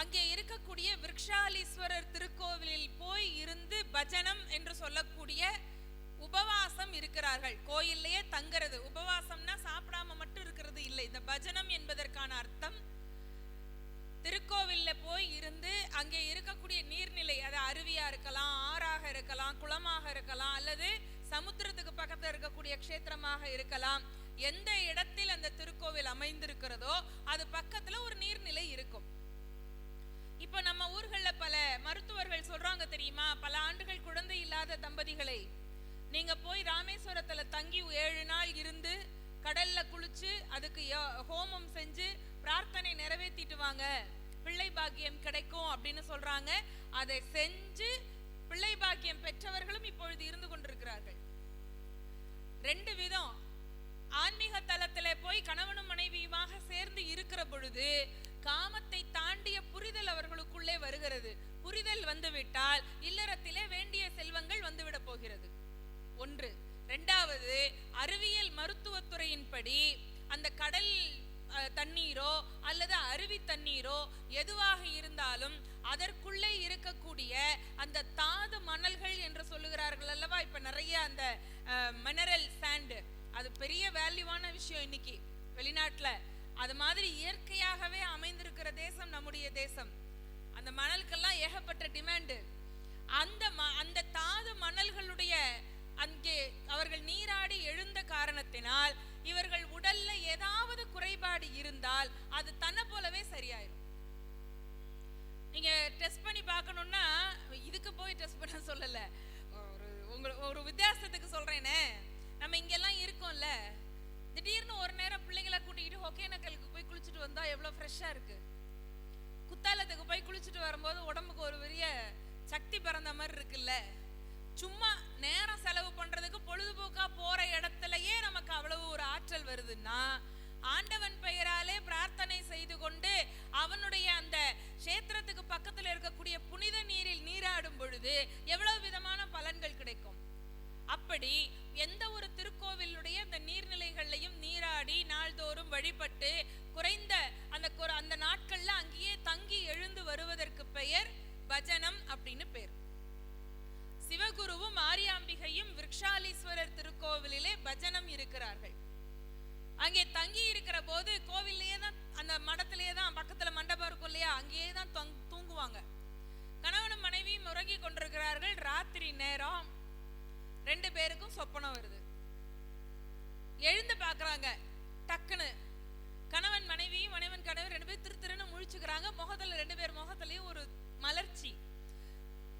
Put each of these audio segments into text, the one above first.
அங்கே இருக்கக்கூடிய விருக்ஷாலீஸ்வரர் திருக்கோவிலில் போய் இருந்து பஜனம் என்று சொல்லக்கூடிய உபவாசம் இருக்கிறார்கள். கோயில்லையே தங்குறது. உபவாசம்னா சாப்பிடாம மட்டும் இருக்கிறது இல்லை. இந்த பஜனம் என்பதற்கான அர்த்தம் திருக்கோவில்ல போய் இருந்து அங்கே இருக்கக்கூடிய நீர்நிலை அது அருவியா இருக்கலாம் ஆறாக இருக்கலாம் குளமாக இருக்கலாம் அல்லது சமுத்திரத்துக்கு பக்கத்தில் இருக்கக்கூடிய க்ஷேத்திரமாக இருக்கலாம். எந்த இடத்தில் அந்த திருக்கோவில் அமைந்திருக்கிறதோ அது பக்கத்துல ஒரு நீர்நிலை இருக்கும். இப்போ நம்ம ஊர்களில் பல மருத்துவர்கள் சொல்றாங்க தெரியுமா? பல ஆண்டுகள் குழந்தை இல்லாத தம்பதிகளை. நீங்க போய் ராமேஸ்வரத்துல தங்கி ஏழு நாள் இருந்து கடல்ல குளிச்சு அதுக்கு ஹோமம் செஞ்சு பிரார்த்தனை நிறைவேற்றிட்டு வாங்க. பிள்ளை பாக்கியம் கிடைக்கும் அப்படின்னு சொல்றாங்க. அதை செஞ்சு பிள்ளை பாக்கியம் பெற்றவர்களும் இப்பொழுது இருந்து கொண்டிருக்கிறார்கள். ரெண்டு விதம். ஆன்மீக தலத்துல போய் கணவனும் மனைவியுமாக சேர்ந்து இருக்கிற பொழுது காமத்தை தாண்டிய புரிதல் அவர்களுக்குள்ளே வருகிறது. புரிதல் வந்துவிட்டால் இல்லறத்திலே வேண்டிய செல்வங்கள் வந்துவிட போகிறது. ஒன்று. ரெண்டாவது அறிவியல் மருத்துவத்துறையின்படி அந்த கடல் தண்ணீரோ அல்லது அருவி தண்ணீரோ எதுவாக இருந்தாலும் அதற்குள்ளே இருக்கக்கூடிய அந்த தாது மணல்கள் என்று சொல்லுகிறார்கள் அல்லவா? இப்ப நிறைய அந்த மினரல் சாண்டு அது பெரிய வேல்யூவான விஷயம் இன்னைக்கு. வெளிநாட்டில் அது மாதிரி இயற்கையாகவே அமைந்திருக்கிற தேசம் நம்முடைய தேசம். அந்த மணலுக்கெல்லாம் ஏகப்பட்ட டிமாண்டு அந்த ம- அந்த தாது மணல்களுடைய அங்கே அவர்கள் நீராடி எழுந்த காரணத்தினால் இவர்கள் உடல்ல ஏதாவது குறைபாடு இருந்தால் அது தன்னை போலவே சரியாயிரும். நீங்க டெஸ்ட் பண்ணி பார்க்கணும்னா இதுக்கு போய் டெஸ்ட் பண்ண சொல்லல. ஒரு உங்க ஒரு வித்தியாசத்துக்கு சொல்றேனே. நம்ம இங்கெல்லாம் இருக்கோம்ல. வரும்போது உடம்புக்கு ஒரு பெரிய சக்தி பிறந்த மாதிரி இருக்குல்ல. சும்மா நேரம் செலவு பண்றதுக்கு பொழுதுபோக்கா போற இடத்துலயே நமக்கு அவ்வளவு ஒரு ஆற்றல் வருதுன்னா ஆண்டவன் பெயராலே பிரார்த்தனை செய்து கொண்டு அவனுடைய அந்த கஷேத்திரத்துக்கு பக்கத்தில் இருக்கக்கூடிய புனித நீரில் நீராடும் பொழுது எவ்வளவு விதமான அப்படி எந்த ஒரு திருக்கோவிலுடைய அந்த நீர்நிலைகள்லையும் நீராடி நாள்தோறும் வழிபட்டு குறைந்த அந்த அந்த நாட்கள்ல அங்கேயே தங்கி எழுந்து வருவதற்கு பெயர் பஜனம் அப்படின்னு பேர். சிவகுருவும் மாரியாம்பிகையும் விரக்ஷாலீஸ்வரர் திருக்கோவிலிலே பஜனம் இருக்கிறார்கள். அங்கே தங்கி இருக்கிற போது கோவில்லையே தான் அந்த மடத்திலேயே தான் பக்கத்துல மண்டபம் இருக்கும் இல்லையா அங்கேயே தான் தூங்குவாங்க. கணவனும் மனைவியும் உறங்கி கொண்டிருக்கிறார்கள். ராத்திரி நேரம் ரெண்டு பேருக்கும் சொப்பனம் வருது. எழுந்து பார்க்குறாங்க. டக்குன்னு. கணவன் மனைவி மனைவன் கணவன் ரெண்டு பேரும் திரு திருன்னு முழிச்சுக்கிறாங்க. முகத்தில் ரெண்டு பேர் முகத்துலேயும் ஒரு மலர்ச்சி.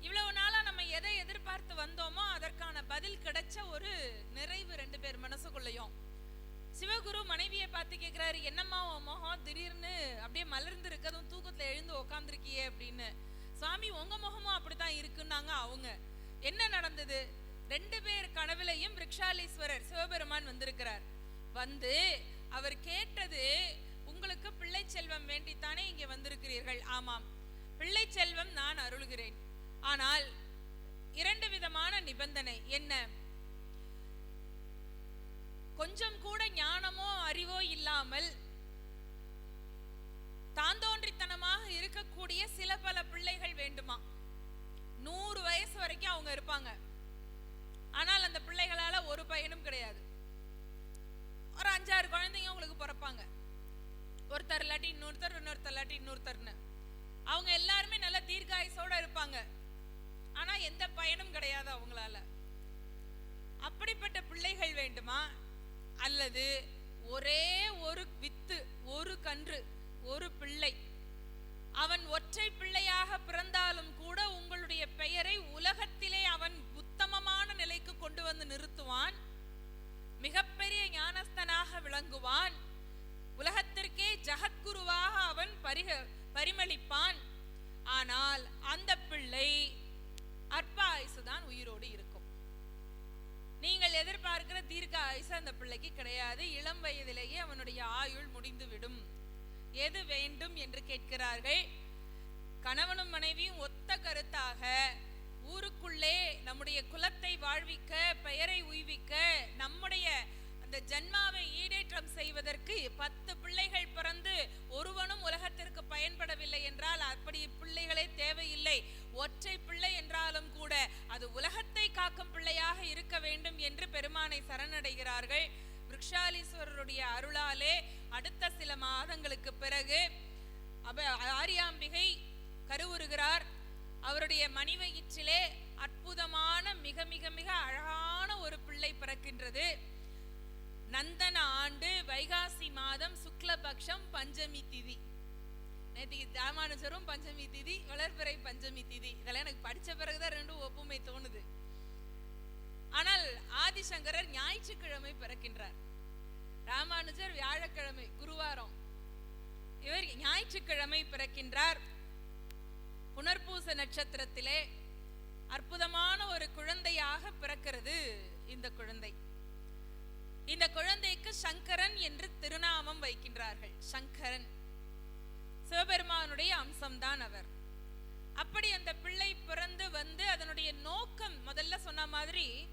இவ்வளவு நாளா நம்ம எதை எதிர்பார்த்து வந்தோமோ அதற்கான பதில் கிடைச்ச ஒரு நிறைவு ரெண்டு பேர் மனசுக்குள்ளேயும். சிவகுரு மனைவியை பார்த்து கேட்குறாரு என்னம்மா உன் முகம் திடீர்னு அப்படியே மலர்ந்து இருக்கதும் அதுவும் எழுந்து உக்காந்துருக்கியே அப்படின்னு. சுவாமி உங்கள் முகமும் அப்படித்தான் இருக்குன்னாங்க அவங்க. என்ன நடந்தது? ரெண்டு பேர் கனவுலையும் ரிக்ஷாலீஸ்வரர் சிவபெருமான் வந்திருக்கிறார். வந்து அவர் கேட்டது உங்களுக்கு பிள்ளை செல்வம் வேண்டித்தானே இங்கே வந்திருக்கிறீர்கள்? ஆமாம் பிள்ளை செல்வம் நான் அருள்கிறேன். ஆனால் இரண்டு விதமான நிபந்தனை என்ன? கொஞ்சம் கூட ஞானமோ அறிவோ இல்லாமல் தாந்தோன்றித்தனமாக இருக்கக்கூடிய சில பல பிள்ளைகள் வேண்டுமா? நூறு வயசு வரைக்கும் அவங்க இருப்பாங்க. ஆனால் அந்த பிள்ளைகளால ஒரு பையனும் கிடையாது. ஒரு அஞ்சாறு குழந்தைங்க உங்களுக்கு பிறப்பாங்க. ஒருத்தர் இல்லாட்டி இன்னொருத்தர் இன்னொருத்தர் இல்லாட்டி இன்னொருத்தர்னு. அவங்க எல்லாருமே நல்ல தீர்க்காயுசோட இருப்பாங்க. ஆனா எந்த பயனும் கிடையாது அவங்களால. அப்படிப்பட்ட பிள்ளைகள் வேண்டுமா? அல்லது ஒரே ஒரு வித்து ஒரு கன்று ஒரு பிள்ளை. அவன் ஒற்றை பிள்ளையாக பிறந்தாலும் கூட உங்களுடைய பெயரை உலகத்திலே அவன் கொண்டு வந்து நிறுத்துவான். மிகப்பெரிய ஞானஸ்தனாக விளங்குவான். உலகத்திற்கே ஜகத்குருவாக அவன் பரிக பரிமளிப்பான். ஆனால் அந்த பிள்ளை அற்ப ஆயுசுதான் உயிரோடு இருக்கும். நீங்கள் எதிர்பார்க்கிற தீர்க்க ஆயுசு அந்த பிள்ளைக்கு கிடையாது. இளம் வயதிலேயே அவனுடைய ஆயுள் முடிந்துவிடும். எது வேண்டும் என்று கேட்கிறார்கள். கணவனும் மனைவியும் ஒத்த வாழ்விக்க பெயரை உய்விக்க நம்முடைய அந்த ஜன்மாவை ஈடேற்றம் செய்வதற்கு பத்து பிள்ளைகள் பிறந்து ஒருவனும் உலகத்திற்கு பயன்படவில்லை என்றால் அப்படி பிள்ளைகளே தேவையில்லை. ஒற்றை பிள்ளை என்றாலும் கூட அது உலகத்தை காக்கும் பிள்ளையாக இருக்க வேண்டும் என்று பெருமானை சரணடைகிறார்கள். விருக்ஷாலீஸ்வரருடைய அருளாலே அடுத்த சில மாதங்களுக்கு பிறகு அப ஆரியாம்பிகை கருவுறுகிறார். அவருடைய மணிவயிற்றிலே அற்புதமான மிக மிக மிக அழகான ஒரு பிள்ளை பிறக்கின்றது. நந்தன ஆண்டு வைகாசி மாதம் சுக்லபக்ஷம் பஞ்சமி திதி. நேற்றுக்கு ராமானுஜரும் பஞ்சமி திதி வளர்பிறை பஞ்சமி திதி. இதெல்லாம் எனக்கு படிச்ச பிறகுதான் ரெண்டும் ஒப்புமை தோணுது. ஆனால் ஆதிசங்கரர் ஞாயிற்றுக்கிழமை பிறக்கின்றார். ராமானுஜர் வியாழக்கிழமை குருவாரம். இவர் ஞாயிற்றுக்கிழமை பிறக்கின்றார். புனர்பூச நட்சத்திரத்திலே அற்புதமான ஒரு குழந்தையாக பிறக்கிறது இந்த குழந்தை. இந்த குழந்தைக்கு சங்கரன் என்று திருநாமம் வைக்கின்றார்கள். சங்கரன். சிவபெருமானுடைய அம்சம்தான் அவர். அப்படி அந்த பிள்ளை பிறந்து வந்து அதனுடைய நோக்கம் முதல்ல சொன்ன மாதிரி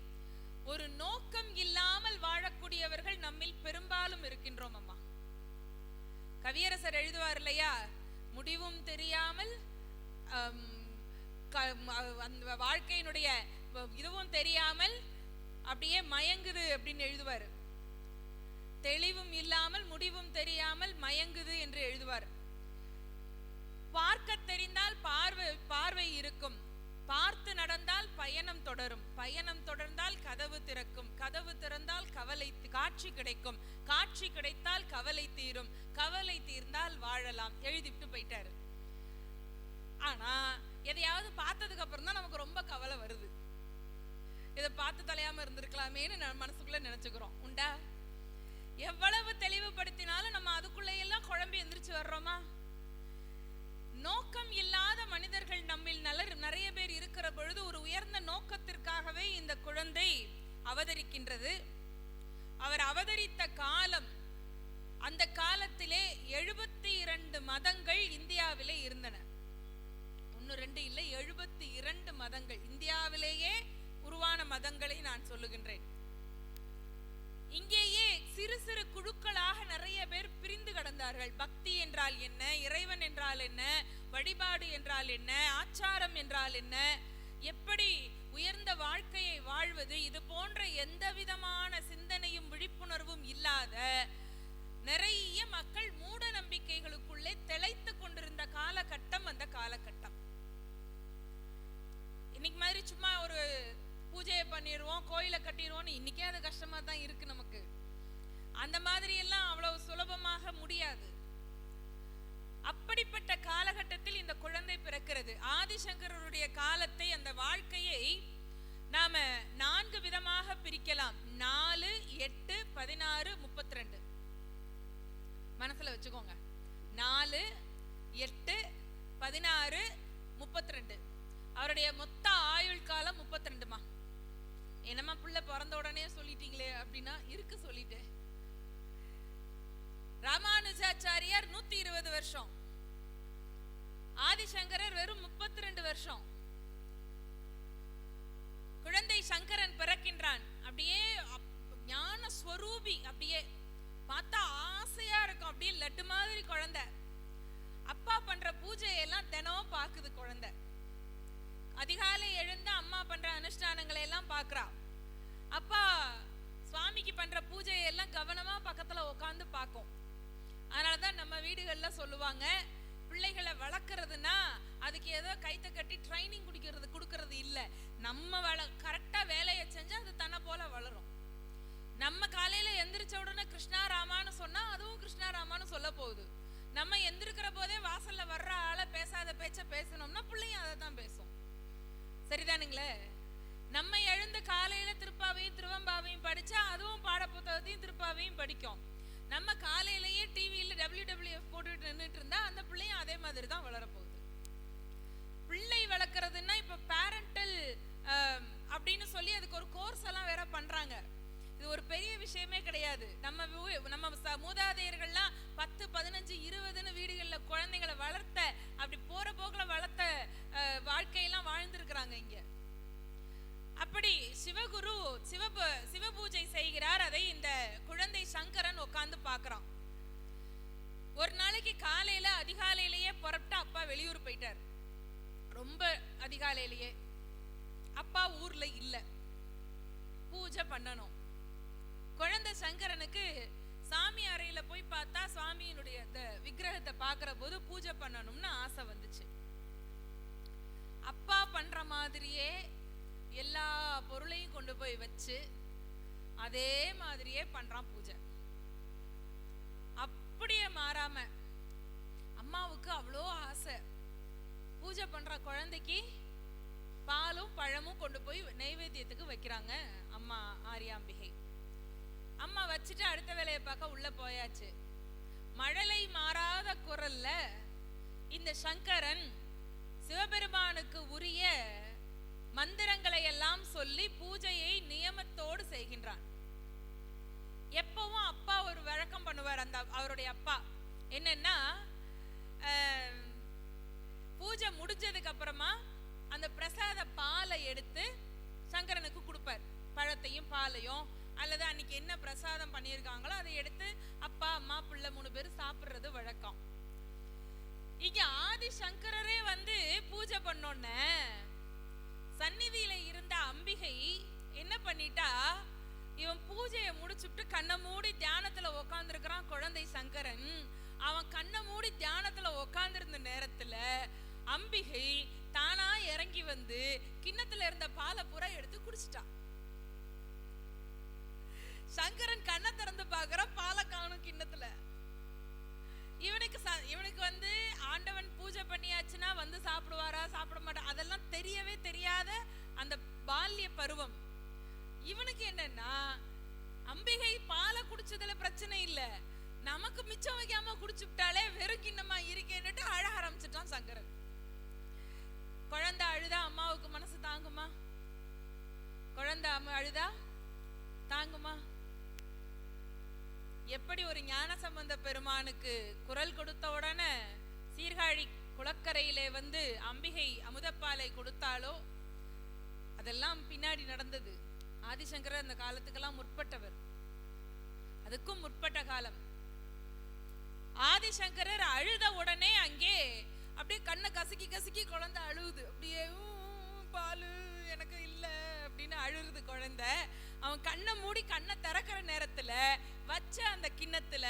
ஒரு நோக்கம் இல்லாமல் வாழக்கூடியவர்கள் நம்மில் பெரும்பாலும் இருக்கின்றோம் அம்மா. கவியரசர் எழுதுவார் இல்லையா? முடிவும் தெரியாமல் ஆஹ் அந்த வாழ்க்கையினுடைய இதுவும் தெரியாமல் அப்படியே மயங்குது அப்படின்னு எழுதுவார். தெளிவும் இல்லாமல் முடிவும் தெரியாமல் மயங்குது என்று எழுதுவார். பார்க்க தெரிந்தால் பார்வை பார்வை இருக்கும். பார்த்து நடந்தால் பயணம் தொடரும். பயணம் தொடர்ந்தால் கதவு திறக்கும். கதவு திறந்தால் கவலை காட்சி கிடைக்கும். காட்சி கிடைத்தால் கவலை தீரும். கவலை தீர்ந்தால் வாழலாம். எழுதிட்டு போயிட்டாரு. ஆனா எதையாவது பார்த்ததுக்கு அப்புறம் தான் நமக்கு ரொம்ப கவலை வருது. இதை பார்த்து தொலையாம இருந்திருக்கலாமேன்னு மனசுக்குள்ள நினைச்சுக்கிறோம். உண்டா? எவ்வளவு தெளிவுபடுத்தினாலும் நம்ம அதுக்குள்ள எல்லாம் குழம்பி எந்திரிச்சு வர்றோமா? நோக்கம் இல்லாத மனிதர்கள் நம்மில் நலர் நிறைய பேர் இருக்கிற பொழுது ஒரு உயர்ந்த நோக்கத்திற்காகவே இந்த குழந்தை அவதரிக்கின்றது. அவர் அவதரித்த காலம் அந்த காலத்திலே எழுபத்தி இரண்டு மதங்கள் இந்தியாவிலே இருந்தன. உங்களை நான் சொல்லுகின்றேன். இங்கேயே சிறு சிறு குழுக்களாக நிறைய பேர் பிரிந்து கடந்தார்கள். பக்தி என்றால் என்ன? இறைவன் என்றால் என்ன? வழிபாடு என்றால் என்ன? ஆச்சாரம் என்றால் என்ன? எப்படி உயர்ந்த வாழ்க்கையை வாழ்வது? இது போன்ற எந்த விதமான சிந்தனையும் விழிப்புணர்வும் இல்லாத கோயிலை இன்னைக்கே அது கஷ்டமா தான் இருக்கு நமக்கு. அந்த மாதிரி எல்லாம் அவ்வளவு சுலபமாக முடியாது. அப்படிப்பட்ட காலகட்டத்தில் இந்த குழந்தை பிறக்கிறது. ஆதிசங்கரருடைய காலத்தை அந்த வாழ்க்கையை நாம நான்கு விதமாக பிரிக்கலாம். நாலு எட்டு பதினாறு முப்பத்தி ரெண்டு மனசுல வச்சுக்கோங்க. நாலு எட்டு பதினாறு முப்பத்தி ரெண்டு அவருடைய மொத்த ஆயுள் காலம் முப்பத்தி ரெண்டுமா என்னம்மா பிள்ளை பிறந்த உடனே சொல்லிட்டீங்களே அப்படின்னா இருக்கு சொல்லிட்டேன். ராமானுஜாச்சாரியார் நூத்தி இருபது வருஷம். ஆதிசங்கரர் வெறும் முப்பத்தி ரெண்டு வருஷம். குழந்தை சங்கரன் பிறக்கின்றான். அப்படியே ஞான ஸ்வரூபி அப்படியே பார்த்தா ஆசையா இருக்கும். அப்படியே லட்டு மாதிரி குழந்தை. அப்பா பண்ற பூஜையெல்லாம் தினம் பாக்குது குழந்தை. அதிகாலை எழுந்து அம்மா பண்ற அனுஷ்டானங்களை எல்லாம் பார்க்கறா அப்பா சுவாமிக்கு பண்ற பூஜையை எல்லாம் கவனமா பக்கத்துல உட்காந்து பார்க்கும் அதனாலதான் நம்ம வீடுகள்ல சொல்லுவாங்க பிள்ளைகளை வளர்க்கறதுன்னா அதுக்கு ஏதோ கைத்த கட்டி ட்ரைனிங் குடிக்கிறது கொடுக்கறது இல்லை. நம்ம வள கரெக்டாக வேலையை செஞ்சால் அது தன்னை போல வளரும். நம்ம காலையில் எந்திரிச்ச உடனே கிருஷ்ணா ராமான்னு சொன்னால் அதுவும் கிருஷ்ணா ராமான்னு சொல்ல போகுது. நம்ம எந்திருக்கிற போதே வாசலில் வர்ற ஆளை பேசாத பேச்சை பேசணும்னா பிள்ளையும் அதை தான் பேசும். சரிதானுங்களே? நம்ம எழுந்து காலையில திருப்பாவையும் திருவம்பாவையும் படிச்சா அதுவும் பாட புத்தகத்தையும் திருப்பாவையும் படிக்கும். நம்ம காலையிலேயே டிவியில டபிள்யூ டபிள்யூஎஃப் போட்டுட்டு நின்றுட்டு இருந்தா அந்த பிள்ளையும் அதே மாதிரி தான் வளரப்போகுது. பிள்ளை வளர்க்கறதுன்னா இப்ப பேரண்டல் அப்படின்னு சொல்லி அதுக்கு ஒரு கோர்ஸ் எல்லாம் வேற பண்றாங்க. இது ஒரு பெரிய விஷயமே கிடையாது. நம்ம நம்ம ச- மூதாதையர்கள்லாம் பத்து பதினஞ்சு இருபதுன்னு வீடுகளில் குழந்தைங்களை சங்கரனுக்கு சாமி அறையில போய் பார்த்தா சுவாமியினுடைய அந்த விக்கிரகத்தை பார்க்கிற போது பூஜை பண்ணணும்னு ஆசை வந்துச்சு. அப்பா பண்ற மாதிரியே எல்லா பொருளையும் கொண்டு போய் வச்சு அதே மாதிரியே பண்றான் பூஜை. அப்படியே மாறாம அம்மாவுக்கு அவ்வளோ ஆசை. பூஜை பண்ற குழந்தைக்கு பாலும் பழமும் கொண்டு போய் நைவேத்தியத்துக்கு வைக்கிறாங்க அம்மா ஆரியாம்பிகை. அம்மா வச்சுட்டு அடுத்த வேலையை பார்க்க உள்ள போயாச்சு. மழலை மாறாத குரல்ல இந்த சங்கரன் சிவபெருமானுக்கு உரிய மந்திரங்களை எல்லாம் சொல்லி பூஜையை நியமத்தோடு செய்கின்றான். எப்பவும் அப்பா ஒரு வழக்கம் பண்ணுவார் அந்த அவருடைய அப்பா. என்னன்னா அன்னைக்கு என்ன பிரசாதம் பண்ணியிருக்காங்களோ அதை எடுத்து அப்பா அம்மா பிள்ளை மூணு பேர் சாப்பிடுறது வழக்கம். இங்க ஆதி சங்கரரே வந்து பூஜை பண்ணோன்ன சந்நிதியில இருந்த அம்பிகை என்ன பண்ணிட்டா இவன் பூஜையை முடிச்சுட்டு கண்ணை மூடி தியானத்துல உக்காந்துருக்கிறான் குழந்தை சங்கரன். அவன் கண்ணை மூடி தியானத்துல உக்காந்துருந்த நேரத்துல அம்பிகை தானா இறங்கி வந்து கிண்ணத்துல இருந்த பாலை பூரா எடுத்து குடிச்சிட்டான் சங்கரன் கண்ணை திறந்து பாக்குற பாலை காணும் கிண்ணத்துல. இவனுக்கு இவனுக்கு வந்து ஆண்டவன் பூஜை பண்ணியாச்சுன்னா வந்து சாப்பிடுவாரா சாப்பிட மாட்டா அதெல்லாம் தெரியவே தெரியாத அந்த பால்ய பருவம். இவனுக்கு என்னன்னா அம்பிகை பாலை குடிச்சதுல பிரச்சனை இல்ல. நமக்கு மிச்சம் வைக்காம குடிச்சுட்டாலே வெறும் கிண்ணமா இருக்கேன்னுட்டு அழ ஆரம்பிச்சிட்டான் சங்கரன். குழந்தை அழுதா அம்மாவுக்கு மனசு தாங்குமா? குழந்தை அம்மா அழுதா? தாங்குமா? எப்படி ஒரு ஞான சம்பந்த பெருமானுக்கு குரல் கொடுத்த உடனே சீர்காழி குளக்கரையிலே வந்து அம்பிகை அமுதப்பாலை கொடுத்தாலோ அதெல்லாம் பின்னாடி நடந்தது. ஆதிசங்கரர் அந்த காலத்துக்கெல்லாம் முற்பட்டவர். அதுக்கும் முற்பட்ட காலம். ஆதிசங்கரர் அழுத உடனே அங்கே அப்படியே கண்ணை கசக்கி கசக்கி குழந்தை அழுவுது. அப்படியே பாலு எனக்கு இல்ல அப்படின்னு அழுகுது குழந்தை. அவன் கண்ணை மூடி கண்ணை திறக்கிற நேரத்துல வச்ச அந்த கிண்ணத்துல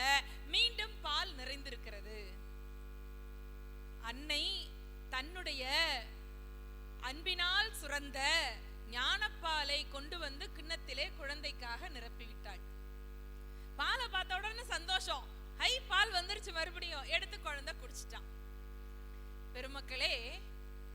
மீண்டும் பால் நிறைந்திருக்கிறது. அன்னை தன்னுடைய அன்பினால் சுரந்த ஞானப்பாலை கொண்டு வந்து கிண்ணத்திலே குழந்தைக்காக நிரப்பிவிட்டாள். பாலை பார்த்த உடனே சந்தோஷம். ஹை பால் வந்துருச்சு மறுபடியும். எடுத்து குழந்தை குடிச்சிட்டான். பெருமக்களே